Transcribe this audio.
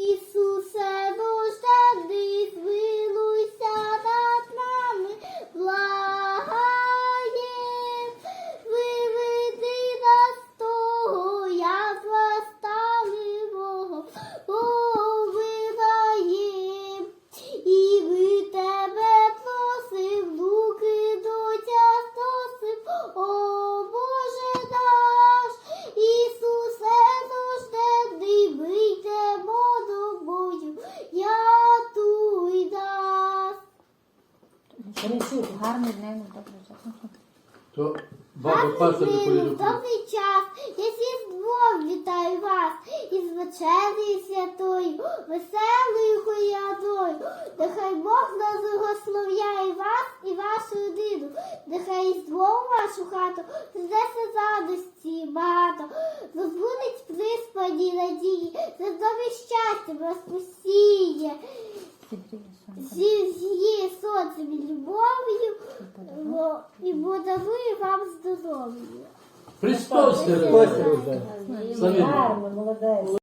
Ісусе, Борисюк, гарний день, добре життя. То баба не поїде. Добрий час, я Різдвом вітаю вас із вечері святою, веселою колядою. Нехай Бог нас благословляє вас і вашу родину. Нехай Різдво в вашу хату принесе радості багато. Розбудить приспані надії, здорові щастя, розпосіє. Сідріє сонце. Зі любов'ю о, і подарує вам здоров'я. Христос. Славімо. Гарно, молодець.